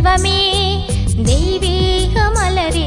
செல்வமே தெய்வீக மலரே.